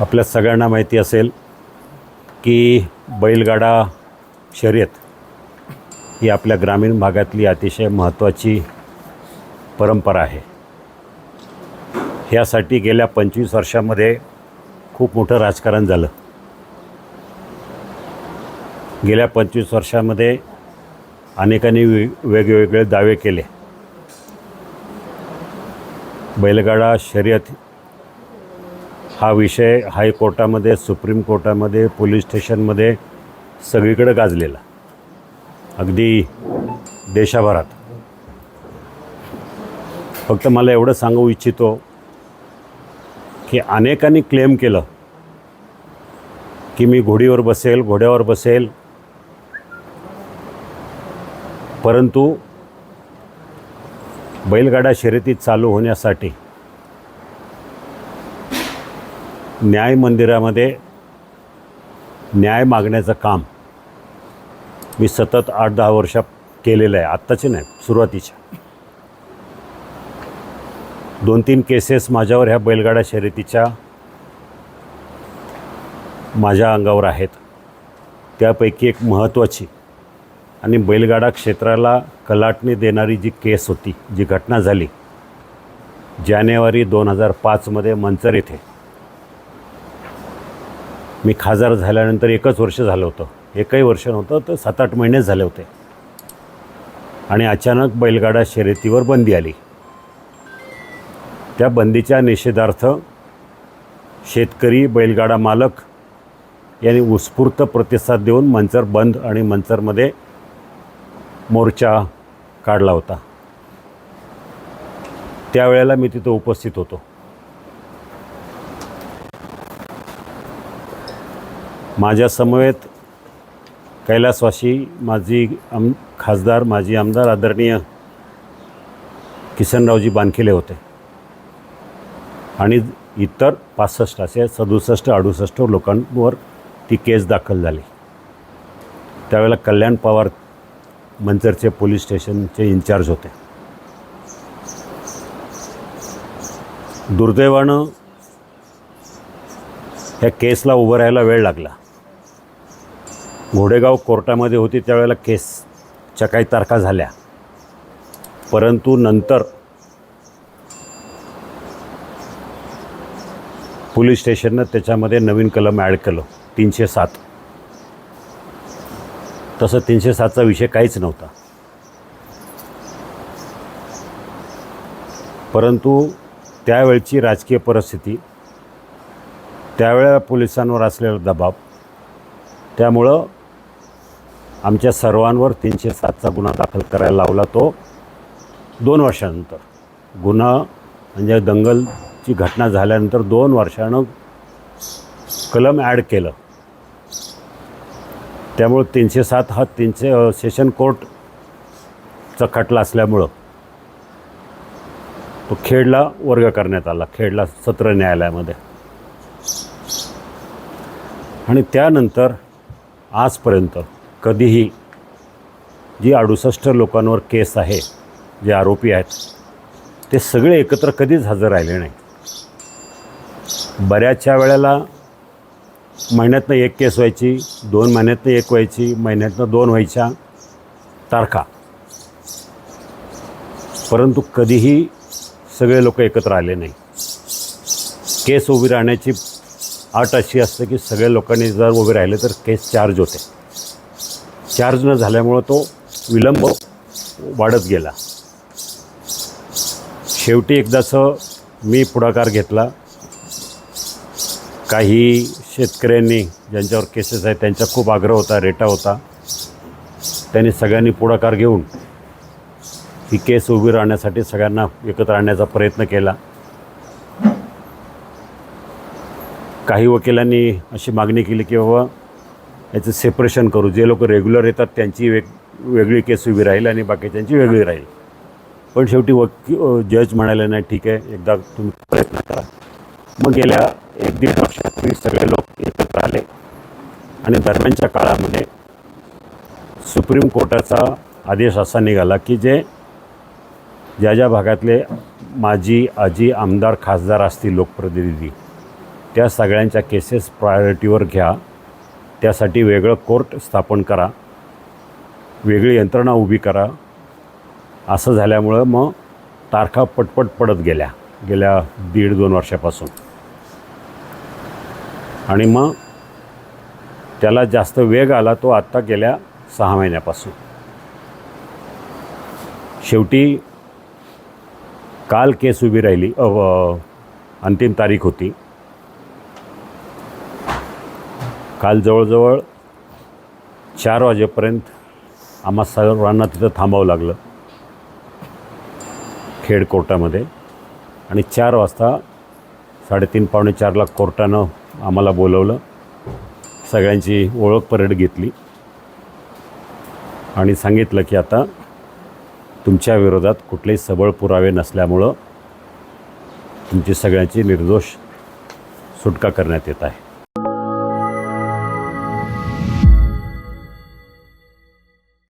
आपल्या सगळ्यांना माहिती असेल की बैलगाडा शर्यत ही आपल्या ग्रामीण भागातली अतिशय महत्त्वाची परंपरा आहे. ह्यासाठी गेल्या पंचवीस वर्षामध्ये खूप मोठं राजकारण झालं. गेल्या पंचवीस वर्षामध्ये अनेकांनी वेगवेगळे दावे केले. बैलगाडा शर्यत हा विषय हायकोर्टामध्ये सुप्रीम कोर्टामध्ये पोलीस स्टेशनमध्ये सगळीकडे गाजलेला. अगदी देशाभरात. फक्त मला एवढं सांगू इच्छितो की अनेकांनी क्लेम केलं की मी घोडीवर बसेल घोड्यावर बसेल. परंतु बैलगाडा शर्यती चालू होण्यासाठी न्याय मंदिरामध्ये न्याय मागण्याचं काम मी सतत आठ दहा वर्ष केलेलं आहे. आत्ताचे नाही सुरुवातीच्या दोन तीन केसेस माझ्यावर ह्या बैलगाडा शर्यतीच्या माझ्या अंगावर आहेत. त्यापैकी एक महत्त्वाची आणि बैलगाडा क्षेत्राला कलाटणी देणारी जी केस होती जी घटना झाली जानेवारी दोन हजार पाचमध्ये मंचर येथे. मी खासदार झाल्यानंतर एकच वर्ष झालं होतं. एकही वर्ष नव्हतं तर सात आठ महिनेच झाले होते. आणि अचानक बैलगाडा शर्यतीवर बंदी आली. त्या बंदीच्या निषेधार्थ शेतकरी बैलगाडा मालक यांनी उत्स्फूर्त प्रतिसाद देऊन मंचर बंद आणि मंचरमध्ये मोर्चा काढला होता. त्यावेळेला मी तिथं उपस्थित होतो. माझ्या समवेत कैलासवासी माझी आम खासदार माजी आमदार आदरणीय किसनरावजी बानखिले होते. आणि इतर पासष्ट असे सदुसष्ट अडुसष्ट लोकांवर ती केस दाखल झाली. त्यावेळेला कल्याण पवार मंचरचे पोलीस स्टेशनचे इन्चार्ज होते. दुर्दैवानं ह्या केसला उभं राहायला वेळ लागला. घोडेगाव कोर्टामध्ये होती त्यावेळेला केसच्या काही तारखा झाल्या. परंतु नंतर पोलीस स्टेशननं त्याच्यामध्ये नवीन कलम ॲड केलं तीनशे सात. तसं तीनशे सातचा विषय काहीच नव्हता. परंतु त्यावेळची राजकीय परिस्थिती त्यावेळेला पोलिसांवर असलेला दबाव त्यामुळं आमच्या सर्वांवर तीनशे सातचा गुन्हा दाखल करायला लावला तो दोन वर्षानंतर. गुन्हा म्हणजे दंगलची घटना झाल्यानंतर दोन वर्षानं कलम ॲड केलं. त्यामुळं तीनशे सात हा तीनशे सेशन कोर्टचा खटला असल्यामुळं तो खेडला वर्ग करण्यात आला खेडला सत्र न्यायालयामध्ये. आणि त्यानंतर आजपर्यंत कधीही जी अडुसष्ट लोकांवर केस आहे जे आरोपी आहेत ते सगळे एकत्र कधीच हजर राहिले नाही. बऱ्याचशा वेळेला महिन्यातनं एक केस व्हायची दोन महिन्यातनं एक व्हायची महिन्यातनं दोन व्हायच्या तारखा. परंतु कधीही सगळे लोक एकत्र आले नाही. केस उभी राहण्याची अट अशी असते की सगळ्या लोकांनी जर उभे राहिले तर केस चार्ज होते. चार्ज न झाल्यामुळं तो विलंब वाढत गेला. शेवटी एकदाचं मी पुढाकार घेतला. काही शेतकऱ्यांनी ज्यांच्यावर केसेस आहेत त्यांचा खूप आग्रह होता रेटा होता. त्यांनी सगळ्यांनी पुढाकार घेऊन ही केस उभी राहण्यासाठी सगळ्यांना एकत्र आणण्याचा प्रयत्न केला. काही वकिलांनी अशी मागणी केली की बाबा याचं सेपरेशन करू. जे लोक रेग्युलर येतात त्यांची वेग वेगळी केस उभी राहील आणि बाकीच्यांची वेगळी राहील. पण शेवटी वकी जज म्हणाले नाही ठीक आहे एकदा तुम्ही प्रयत्न करा. मग गेल्या एक दीड वर्षापूर्वी सगळे लोक एकत्र आले. आणि दरम्यानच्या काळामध्ये सुप्रीम कोर्टाचा आदेश असा निघाला की जे ज्या ज्या भागातले माजी आजी आमदार खासदार असतील लोकप्रतिनिधी त्या सगळ्यांच्या केसेस प्रायोरिटीवर घ्या. त्यासाठी वेगळं कोर्ट स्थापन करा. वेगळी यंत्रणा उभी करा. असं झाल्यामुळं मग तारखा पटपट पडत गेल्या. गेल्या दीड दोन वर्षापासून. आणि मग त्याला जास्त वेग आला तो आत्ता गेल्या सहा महिन्यापासून. शेवटी काल केस उभी राहिली अंतिम तारीख होती. काल जवळजवळ चार वाजेपर्यंत आम्हा सर्वांना तिथं थांबावं लागलं. खेड कोर्टामध्ये. आणि चार वाजता साडेतीन पावणे चारला कोर्टानं आम्हाला बोलवलं. सगळ्यांची ओळख परेड घेतली. आणि सांगितलं की आता तुमच्या विरोधात कुठलेही सबळ पुरावे नसल्यामुळं तुमची सगळ्यांची निर्दोष सुटका करण्यात येत आहे.